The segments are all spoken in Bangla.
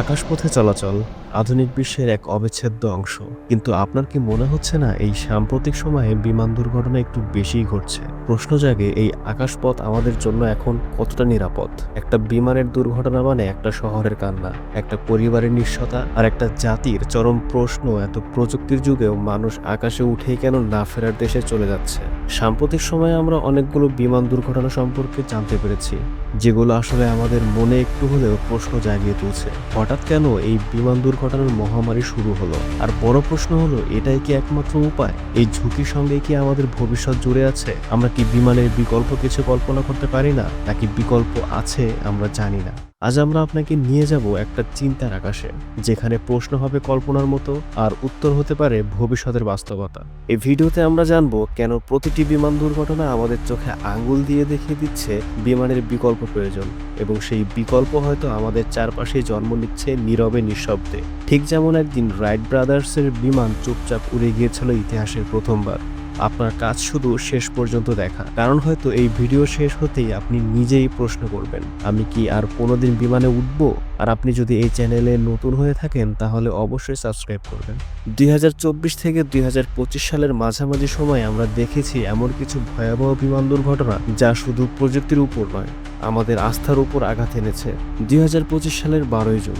আকাশপথে চলাচল আধুনিক বিশ্বের এক অবিচ্ছেদ্য অংশ। কিন্তু আপনার কি মনে হচ্ছে না এই সাম্প্রতিক সময়ে বিমান দুর্ঘটনা একটু বেশিই ঘটছে? প্রশ্ন জাগে, এই আকাশপথ আমাদের জন্য এখন কতটা নিরাপদ? একটা বিমানের দুর্ঘটনা মানে একটা শহরের কান্না, একটা পরিবারের নিঃস্বতা, আর একটা জাতির চরম প্রশ্ন, এত প্রযুক্তির যুগেও মানুষ আকাশে উঠেই কেন না ফেরার দেশে চলে যাচ্ছে? সাম্প্রতিক সময়ে আমরা অনেকগুলো বিমান দুর্ঘটনা সম্পর্কে জানতে পেরেছি, যেগুলো আসলে আমাদের মনে একটু হলেও প্রশ্ন জাগিয়ে তুলছে। হঠাৎ কেন এই বিমান দুর্ঘটনার মহামারী শুরু হলো? আর বড় প্রশ্ন হলো, এটাই কি একমাত্র উপায়? এই ঝুঁকির সঙ্গে কি আমাদের ভবিষ্যৎ জুড়ে আছে? আমরা কি বিমানের বিকল্প কিছু কল্পনা করতে পারি না? নাকি বিকল্প আছে, আমরা জানি না। আজ আমরা আপনাকে নিয়ে যাব একটা চিন্তার আকাশে, যেখানে প্রশ্ন হবে কল্পনার মতো আর উত্তর হতে পারে ভবিষ্যতের বাস্তবতা। এই ভিডিওতে আমরা জানব কেন প্রতিটি বিমান দুর্ঘটনা আমাদের চোখে আঙ্গুল দিয়ে দেখিয়ে দিচ্ছে বিমানের বিকল্প প্রয়োজন এবং সেই বিকল্প হয়তো আমাদের চারপাশেই জন্ম নিচ্ছে নীরবে নিঃশব্দে। ঠিক যেমন একদিন রাইট ব্রাদার্সের বিমান চুপচাপ উড়ে গিয়েছিল ইতিহাসের প্রথমবার। আপনার কাজ শুধু শেষ পর্যন্ত দেখা। কারণ হয়তো এই ভিডিও শেষ হতেই আপনি নিজেই প্রশ্ন করবেন, আমি কি আর কোনোদিন বিমানে উঠব? আর আপনি যদি এই চ্যানেলে নতুন হয়ে থাকেন, তাহলে অবশ্যই সাবস্ক্রাইব করবেন। দু হাজার চব্বিশ থেকে দুই হাজার পঁচিশ সালের মাঝামাঝি সময়ে আমরা দেখেছি এমন কিছু ভয়াবহ বিমান দুর্ঘটনা যা শুধু প্রযুক্তির উপর নয়, আমাদের আস্থার উপর আঘাত এনেছে। দুই হাজার পঁচিশ সালের বারোই জুন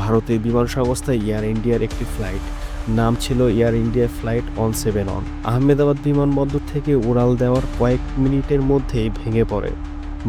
ভারতের বিমান সংস্থা এয়ার ইন্ডিয়ার একটি ফ্লাইট নাম ছিল Air India flight one seven one. Ahmedabad বিমানবন্দর থেকে উড়াল দেওয়ার কয়েক মিনিটের মধ্যেই ভেঙে পড়ে।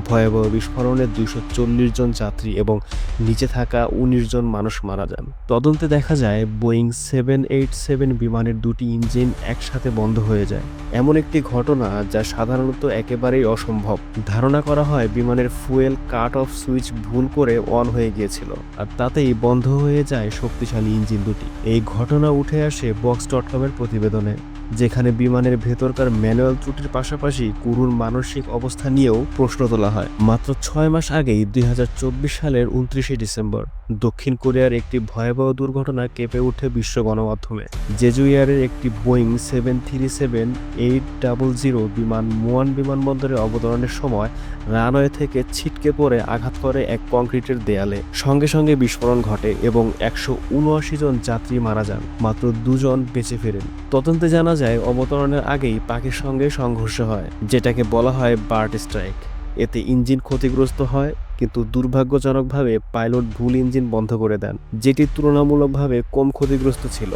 ভয়াবহ বিস্ফোরণে দুইশো চল্লিশ জন যাত্রী এবং নিচে থাকা উনিশ জন মানুষ মারা যান। তদন্তে দেখা যায়, বোয়িং সেভেন এইট সেভেন বিমানের দুটি ইঞ্জিন একসাথে বন্ধ হয়ে যায়। এমন একটি ঘটনা যা সাধারণত একেবারেই অসম্ভব। ধারণা করা হয়, বিমানের ফুয়েল কাট অফ সুইচ ভুল করে অন হয়ে গিয়েছিল আর তাতেই বন্ধ হয়ে যায় শক্তিশালী ইঞ্জিন দুটি। এই ঘটনা উঠে আসে বক্স ডট কমের প্রতিবেদনে। যেখানে বিমানের ভেতরকার ম্যানুয়াল ত্রুটির পাশাপাশি কুরুর মানসিক অবস্থা নিয়েও প্রশ্ন তোলা হয়। মাত্র ছয় মাস আগেই দুই হাজার চব্বিশ সালের উনত্রিশে ডিসেম্বর। দক্ষিণ কোরিয়ার একটি ভয়াবহ দুর্ঘটনা কেঁপে ওঠে বিশ্ব গণমাধ্যমে। জেজু এয়ারের একটি Boeing seven three seven eight double zero বিমান মুয়ান বিমানবন্দরে অবতরণের সময় রানওয়ে থেকে ছিটকে পড়ে আঘাত করে এক কংক্রিটের দেয়ালে। সঙ্গে সঙ্গে বিস্ফোরণ ঘটে এবং একশো উনআশি জন যাত্রী মারা যান, মাত্র দুজন বেঁচে ফেরেন। তদন্তে জানা যায়, অবতরণের আগেই পাখির সঙ্গে সংঘর্ষ হয়, যেটাকে বলা হয় বার্ড স্ট্রাইক। এতে ইঞ্জিন ক্ষতিগ্রস্ত হয় কিন্তু দুর্ভাগ্যজনকভাবে পাইলট ভুল ইঞ্জিন বন্ধ করে দেন যেটি তুলনামূলকভাবে কম ক্ষতিগ্রস্ত ছিল।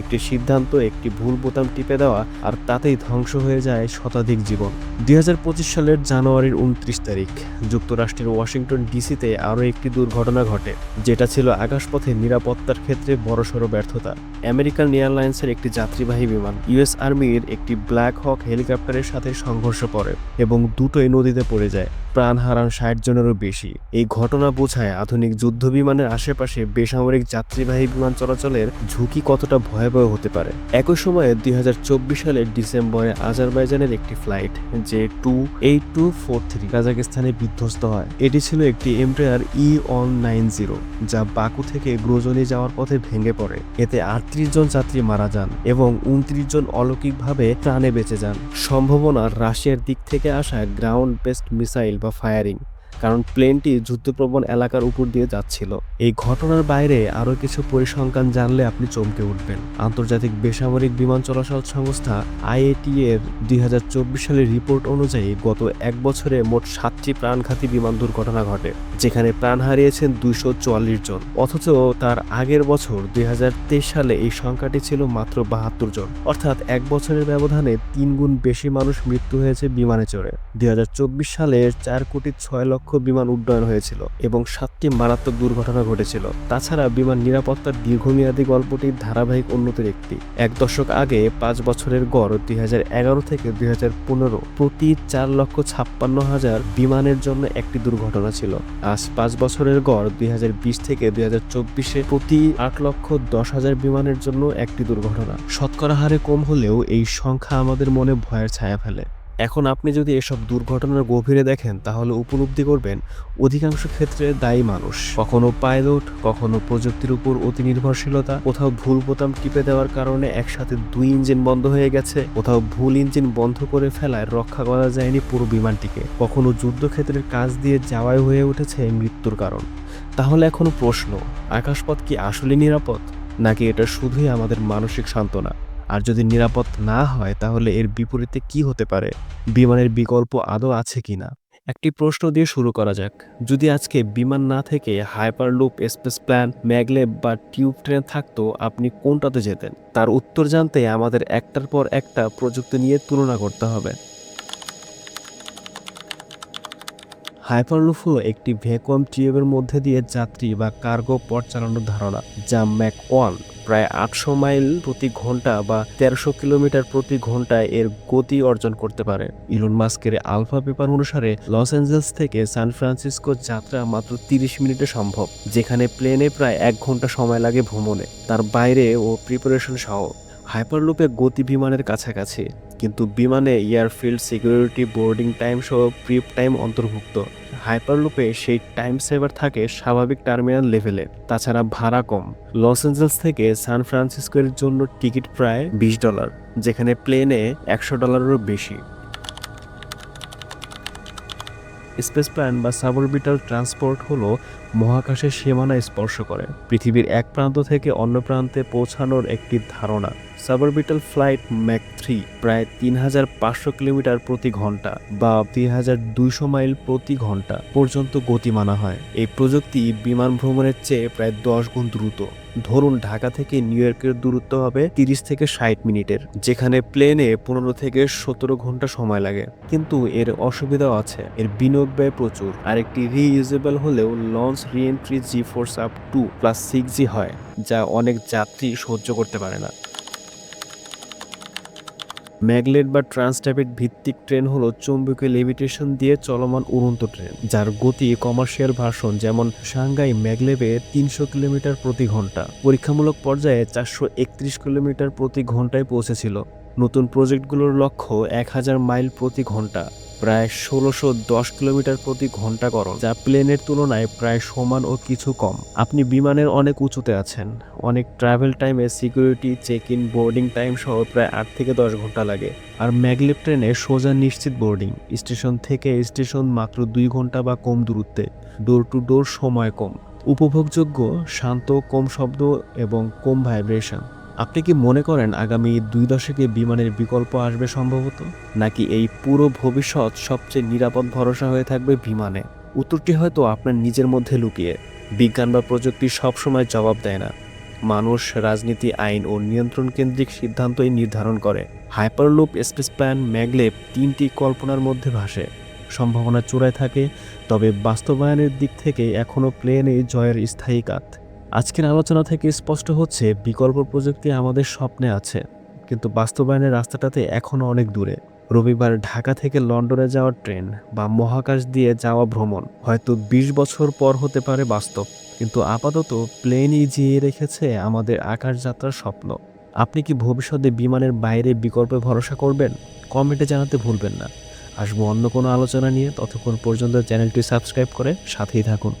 একটি সিদ্ধান্ত, একটি ভুল বোতাম টিপে দেওয়া, আর তাতেই ধ্বংস হয়ে যায় শতাধিক জীবন। দুই হাজার পঁচিশ সালের জানুয়ারির উনত্রিশ তারিখ, যুক্তরাষ্ট্রের ওয়াশিংটন ডিসিতে আরও একটি দুর্ঘটনা ঘটে, যেটা ছিল আকাশপথে নিরাপত্তার ক্ষেত্রে বড়সড় ব্যর্থতা। আমেরিকান এয়ারলাইন্সের একটি যাত্রীবাহী বিমান, ইউএস আর্মির একটি ব্ল্যাক হক হেলিকপ্টারের সাথে সংঘর্ষ করে এবং দুটোই নদীতে পড়ে যায়, প্রাণ হারান ষাট জনেরও বেশি। এই ঘটনা বোঝায় আধুনিক যুদ্ধ বিমানের আশেপাশে বেসামরিক যাত্রীবাহী বিমান চলাচলের ঝুঁকি কতটা ভয়াবহ হতে পারে। একই সময়ে দু হাজার চব্বিশ সালের ডিসেম্বরে আজারবাইজানের একটি ফ্লাইট যে two eight two four three কাজাকিস্তানে বিধ্বস্ত হয়। এটি ছিল একটি Embraer E one nine zero যা বাকু থেকে গ্রোজনে যাওয়ার পথে ভেঙে পড়ে। এতে আটত্রিশ জন যাত্রী মারা যান এবং উনত্রিশ জন অলৌকিকভাবে প্রাণে বেঁচে যান। সম্ভাবনা রাশিয়ার দিক থেকে আসা গ্রাউন্ড বেসড মিসাইল বা ফায়ারিং। কারণ প্লেনটি যুদ্ধপ্রবণ এলাকার উপর দিয়ে যাচ্ছিল। এই ঘটনার বাইরে আরও কিছু পরিসংখ্যান জানলে আপনি চমকে উঠবেন। আন্তর্জাতিক বেসামরিক বিমান চলাচল সংস্থা আইএটি এর দু হাজার চব্বিশ সালের রিপোর্ট অনুযায়ী গত এক বছরে মোট সাতটি প্রাণঘাতী বিমান দুর্ঘটনা ঘটে, যেখানে প্রাণ হারিয়েছেন দুইশো চুয়াল্লিশ জন। অথচ তার আগের বছর দুই হাজার তেইশ সালে এই সংখ্যাটি ছিল মাত্র বাহাত্তর জন। অর্থাৎ এক বছরের ব্যবধানে তিন গুণ বেশি মানুষ মৃত্যু হয়েছে বিমানে চড়ে। দুই হাজার চব্বিশ সালে চার কোটি ছয় লক্ষ বিমান উড্ডয়ন হয়েছিল এবং সাতটি মারাত্মক দুর্ঘটনা ঘটেছিল। তাছাড়া বিমান নিরাপত্তার দীর্ঘমেয়াদী গল্পটির ধারাবাহিক উন্নতির একটি। এক দশক আগে পাঁচ বছরের গড় দু হাজার এগারো থেকে দু হাজার পনেরো প্রতি চার লক্ষ ছাপ্পান্ন হাজার বিমানের জন্য একটি দুর্ঘটনা ছিল। আজ পাঁচ বছরের গড় দুই হাজার বিশ থেকে দুই প্রতি আট লক্ষ দশ হাজার বিমানের জন্য একটি দুর্ঘটনা। শতকরা হারে কম হলেও এই সংখ্যা আমাদের মনে ভয়ের ছায়া ফেলে। এখন আপনি যদি এসব দুর্ঘটনার গভীরে দেখেন, তাহলে উপলব্ধি করবেন, অধিকাংশ ক্ষেত্রে দায়ী মানুষ। কখনো পাইলট, কখনো প্রযুক্তির উপর অতি নির্ভরশীলতা, কোথাও ভুল বোতাম টিপে দেওয়ার কারণে একসাথে দুই ইঞ্জিন বন্ধ হয়ে গেছে, কোথাও ভুল ইঞ্জিন বন্ধ করে ফেলায় রক্ষা করা যায়নি পুরো বিমানটিকে। কখনো যুদ্ধক্ষেত্রের কাজ দিয়ে যাওয়াই হয়ে উঠেছে মৃত্যুর কারণ। তাহলে এখন প্রশ্ন, আকাশপথ কি আসলে নিরাপদ? নাকি এটা শুধুই আমাদের মানসিক সান্ত্বনা? আর যদি নিরাপদ না হয়, তাহলে এর বিপরীতে কি হতে পারে? বিমানের বিকল্প আদৌ আছে কি না? একটি প্রশ্ন দিয়ে শুরু করা যাক। যদি আজকে বিমান না থেকে হাইপারলুপ, স্পেস প্ল্যান, ম্যাগলেব বা টিউব ট্রেন থাকতো, আপনি কোনটাতে যেতেন? তার উত্তর জানতে আমাদের একটার পর একটা প্রযুক্তি নিয়ে তুলনা করতে হবে। হাইপারলুপ একটি ভ্যাকুয়াম টিউবের মধ্যে দিয়ে যাত্রী বা কার্গো পথ চালানোর ধারণা, যা ম্যাক ওয়ান প্রায় আটশো মাইল প্রতি ঘণ্টা বা তেরোশো কিলোমিটার প্রতি ঘন্টায় এর গতি অর্জন করতে পারে। ইলন মাস্কের আলফা পেপার অনুসারে, লস অ্যাঞ্জেলস থেকে সান ফ্রান্সিসকো যাত্রা মাত্র তিরিশ মিনিটে সম্ভব, যেখানে প্লেনে প্রায় এক ঘণ্টা সময় লাগে ভ্রমণে, তার বাইরে ও প্রিপারেশন সহ। হাইপারলুপে গতি বিমানের কাছাকাছি, কিন্তু বিমানে এয়ারফিল্ড সিকিউরিটি, বোর্ডিং টাইম সহ প্রিপ টাইম অন্তর্ভুক্ত। হাইপারলুপে সেই টাইম সেভার থাকে স্বাভাবিক টার্মিনাল লেভেলে, তাছাড়া ভাড়া কম। লস অ্যাঞ্জেলস থেকে সান ফ্রান্সিসকোর জন্য টিকিট প্রায় বিশ ডলার, যেখানে প্লেনে একশো ডলারেরও বেশি। স্পেস প্ল্যান বা সাবরবিটাল ট্রান্সপোর্ট হলো মহাকাশের সীমানা স্পর্শ করে, পৃথিবীর এক প্রান্ত থেকে অন্য প্রান্তে পৌঁছানোর একটি ধারণা। সাবরবিটাল ফ্লাইট ম্যাক থ্রি প্রায় তিন হাজার পাঁচশো কিলোমিটার প্রতি ঘণ্টা বা তিন হাজার দুইশো মাইল প্রতি ঘণ্টা পর্যন্ত গতি মানা হয়। এই প্রযুক্তি বিমান ভ্রমণের চেয়ে প্রায় দশ গুণ দ্রুত। ধরুন, ঢাকা থেকে নিউ ইয়র্কের দূরত্ব হবে তিরিশ থেকে ষাট মিনিটের, যেখানে প্লেনে পনেরো থেকে সতেরো ঘণ্টা সময় লাগে। কিন্তু এর অসুবিধাও আছে। এর বিনিয়োগ ব্যয় প্রচুর। আর একটি রিইউজেবল হলেও launch reentry G force up to plus six G হয়, যা অনেক যাত্রী সহ্য করতে পারে না। ম্যাগলেট বা ট্রান্সট্যাপিড ভিত্তিক ট্রেন হলো চৌম্বকীয় লেভিটেশন দিয়ে চলমান উড়ন্ত ট্রেন, যার গতি কমার্শিয়াল ভার্সন যেমন সাংঘাই ম্যাগলেবে তিনশো কিলোমিটার প্রতি ঘণ্টা, পরীক্ষামূলক পর্যায়ে চারশো একত্রিশ কিলোমিটার প্রতি ঘন্টায় পৌঁছেছিল। নতুন প্রজেক্টগুলোর লক্ষ্য এক হাজার মাইল প্রতি ঘণ্টা। প্রায় ষোলোশো দশ কিলোমিটার প্রতি ঘণ্টা করণ যা প্লেনের তুলনায় প্রায় সমান ও কিছু কম। আপনি বিমানের অনেক উঁচুতে আছেন। অনেক ট্রাভেল টাইমে security check in boarding time সহ প্রায় আট থেকে দশ ঘণ্টা লাগে। আর ম্যাগলেপ ট্রেনে সোজা নিশ্চিত বোর্ডিং স্টেশন থেকে স্টেশন মাত্র দুই ঘণ্টা বা কম দূরত্বে। ডোর টু ডোর সময় কম। উপভোগযোগ্য, শান্ত, কম শব্দ এবং কম ভাইব্রেশন আপনি কি মনে করেন আগামী দুই দশকে বিমানের বিকল্প আসবে সম্ভবত? নাকি এই পুরো ভবিষ্যৎ সবচেয়ে নিরাপদ ভরসা হয়ে থাকবে বিমানে? উত্তরটি হয়তো আপনার নিজের মধ্যে লুকিয়ে। বিজ্ঞান বা প্রযুক্তি সবসময় জবাব দেয় না। মানুষ, রাজনীতি, আইন ও নিয়ন্ত্রণ কেন্দ্রিক সিদ্ধান্তই নির্ধারণ করে। হাইপারলুপ স্পেস প্ল্যান ম্যাগলেপ তিনটি কল্পনার মধ্যে ভাসে। সম্ভাবনা চূড়ায় থাকে, তবে বাস্তবায়নের দিক থেকে এখনও প্লেনে জয়ের স্থায়ী কাত। আজকের আলোচনা থেকে স্পষ্ট হচ্ছে, বিকল্প প্রযুক্তি আমাদের স্বপ্নে আছে। কিন্তু বাস্তবায়নের রাস্তাটাতে এখনও অনেক দূরে। রবিবার ঢাকা থেকে লন্ডনে যাওয়ার ট্রেন বা মহাকাশ দিয়ে যাওয়া ভ্রমণ হয়তো বিশ বছর পর হতে পারে বাস্তব। কিন্তু আপাতত প্লেনই জিয়ে রেখেছে আমাদের আকাশ যাত্রার স্বপ্ন। আপনি কি ভবিষ্যতে বিমানের বাইরে বিকল্পে ভরসা করবেন? কমেন্টে জানাতে ভুলবেন না। আসব অন্য কোনো আলোচনা নিয়ে। ততক্ষণ পর্যন্ত চ্যানেলটি সাবস্ক্রাইব করে সাথেই থাকুন।